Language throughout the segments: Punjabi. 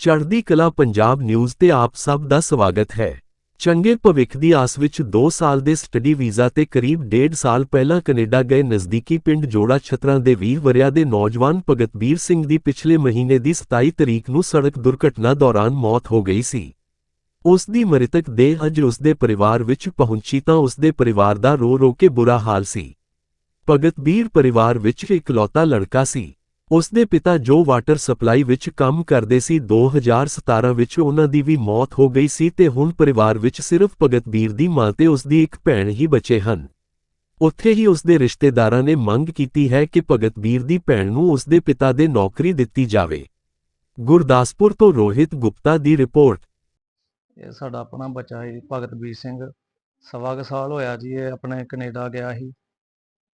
ਚੜ੍ਹਦੀ ਕਲਾ ਪੰਜਾਬ ਨਿਊਜ਼ ਤੇ ਆਪ ਸਭ ਦਾ ਸਵਾਗਤ ਹੈ। ਚੰਗੇ ਭਵਿੱਖ ਦੀ ਆਸ ਵਿੱਚ 2 ਸਾਲ ਦੇ ਸਟੱਡੀ ਵੀਜ਼ਾ ਤੇ ਕਰੀਬ 1.5 ਸਾਲ ਪਹਿਲਾਂ ਕੈਨੇਡਾ ਗਏ ਨਜ਼ਦੀਕੀ ਪਿੰਡ ਜੋੜਾ ਛਤਰਾਂ ਦੇ 20 ਵਰਿਆਂ ਦੇ ਨੌਜਵਾਨ ਭਗਤਬੀਰ ਸਿੰਘ ਦੀ ਪਿਛਲੇ ਮਹੀਨੇ ਦੀ 27 ਤਰੀਕ ਨੂੰ ਸੜਕ ਦੁਰਘਟਨਾ ਦੌਰਾਨ ਮੌਤ ਹੋ ਗਈ ਸੀ। ਉਸ ਦੀ ਮ੍ਰਿਤਕ ਦੇਹ ਅੱਜ ਉਸ ਦੇ ਪਰਿਵਾਰ ਵਿੱਚ ਪਹੁੰਚੀ ਤਾਂ ਉਸ ਦੇ ਪਰਿਵਾਰ ਦਾ ਰੋ ਰੋ ਕੇ ਬੁਰਾ ਹਾਲ ਸੀ। ਭਗਤਬੀਰ ਪਰਿਵਾਰ ਵਿੱਚ ਇਕਲੌਤਾ ਲੜਕਾ ਸੀ। ਉਸ ਦੇ ਪਿਤਾ ਜੋ ਵਾਟਰ ਸਪਲਾਈ ਵਿੱਚ ਕੰਮ ਕਰਦੇ ਸੀ 2017 ਵਿੱਚ ਉਹਨਾਂ ਦੀ ਵੀ ਮੌਤ ਹੋ ਗਈ ਸੀ ਤੇ ਹੁਣ ਪਰਿਵਾਰ ਵਿੱਚ ਸਿਰਫ ਭਗਤਬੀਰ ਦੀ ਮਾਂ ਤੇ ਉਸ ਦੀ ਇੱਕ ਭੈਣ ਹੀ ਬਚੇ ਹਨ। ਉੱਥੇ ਹੀ ਉਸ ਦੇ ਰਿਸ਼ਤੇਦਾਰਾਂ ਨੇ ਮੰਗ ਕੀਤੀ ਹੈ ਕਿ ਭਗਤਬੀਰ ਦੀ ਭੈਣ ਨੂੰ ਉਸ ਦੇ ਪਿਤਾ ਦੇ ਨੌਕਰੀ ਦਿੱਤੀ ਜਾਵੇ। ਗੁਰਦਾਸਪੁਰ ਤੋਂ ਰੋਹਿਤ ਗੁਪਤਾ ਦੀ ਰਿਪੋਰਟ। ਇਹ ਸਾਡਾ ਆਪਣਾ ਬੱਚਾ ਹੈ ਭਗਤਬੀਰ ਸਿੰਘ। ਸਵਾ ਕੁ ਸਾਲ ਹੋਇਆ ਜੀ, ਇਹ ਆਪਣੇ ਕੈਨੇਡਾ ਗਿਆ ਸੀ।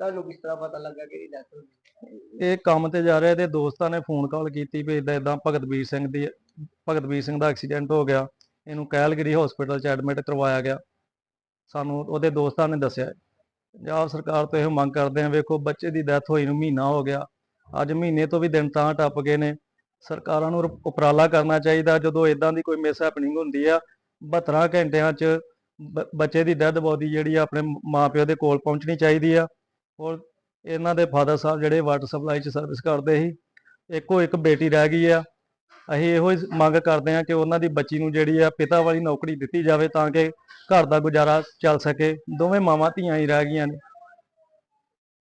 ਤੁਹਾਨੂੰ ਕਿਸ ਤਰ੍ਹਾਂ ਪਤਾ ਲੱਗਾ ਕਿ ਇਹਦੀ ਡੈਥ ਹੋ ਗਈ? ਇਹ ਕੰਮ ਤੇ ਜਾ ਰਿਹਾ, ਇਹਦੇ ਦੋਸਤਾਂ ਨੇ ਫੋਨ ਕਾਲ ਕੀਤੀ ਵੀ ਇਦਾਂ ਇਦਾਂ ਭਗਤਬੀਰ ਸਿੰਘ ਦੀ, ਭਗਤਬੀਰ ਸਿੰਘ ਦਾ ਐਕਸੀਡੈਂਟ ਹੋ ਗਿਆ। ਇਹਨੂੰ ਕੈਲਗਰੀ ਹਸਪੀਟਲ 'ਚ ਐਡਮਿਟ ਕਰਵਾਇਆ ਗਿਆ। ਸਾਨੂੰ ਉਹਦੇ ਦੋਸਤਾਂ ਨੇ ਦੱਸਿਆ। ਪੰਜਾਬ ਸਰਕਾਰ ਤੋਂ ਇਹ ਮੰਗ ਕਰਦੇ ਹਾਂ ਵੇਖੋ ਬੱਚੇ ਦੀ ਡੈਥ ਹੋਈ ਨੂੰ ਮਹੀਨਾ ਹੋ ਗਿਆ। ਅੱਜ ਮਹੀਨੇ ਤੋਂ ਵੀ ਦਿਨ ਤਾਂ ਟੱਪ ਗਏ ਨੇ। ਸਰਕਾਰਾਂ ਨੂੰ ਉਪ- ਉਪਰਾਲਾ ਕਰਨਾ ਚਾਹੀਦਾ। ਜਦੋਂ ਇਦਾਂ ਦੀ ਕੋਈ ਮਿਸ ਹੈਪਨਿੰਗ ਹੁੰਦੀ ਆ 72 ਘੰਟਿਆਂ 'ਚ ਬ- ਬੱਚੇ ਦੀ ਡੈੱਡ ਬੋਡੀ ਜਿਹੜੀ ਆ ਆਪਣੇ ਮਾਪਿਓ ਦੇ ਕੋਲ ਪਹੁੰਚਣੀ ਚਾਹੀਦੀ ਆ। ਔਰ ਇਹਨਾਂ ਦੇ ਫਾਦਰ ਸਾਹਿਬ ਜਿਹੜੇ ਵਾਟਰ ਸਪਲਾਈ 'ਚ ਸਰਵਿਸ ਕਰਦੇ ਸੀ, ਇੱਕੋ ਇੱਕ ਬੇਟੀ ਰਹਿ ਗਈ ਆ। ਅਸੀਂ ਇਹੋ ਹੀ ਮੰਗ ਕਰਦੇ ਹਾਂ ਕਿ ਉਹਨਾਂ ਦੀ ਬੱਚੀ ਨੂੰ ਜਿਹੜੀ ਆ ਪਿਤਾ ਵਾਲੀ ਨੌਕਰੀ ਦਿੱਤੀ ਜਾਵੇ ਤਾਂ ਕਿ ਘਰ ਦਾ ਗੁਜ਼ਾਰਾ ਚੱਲ ਸਕੇ। ਦੋਵੇਂ ਮਾਵਾਂ ਧੀਆਂ ਹੀ ਰਹਿ ਗਈਆਂ ਨੇ।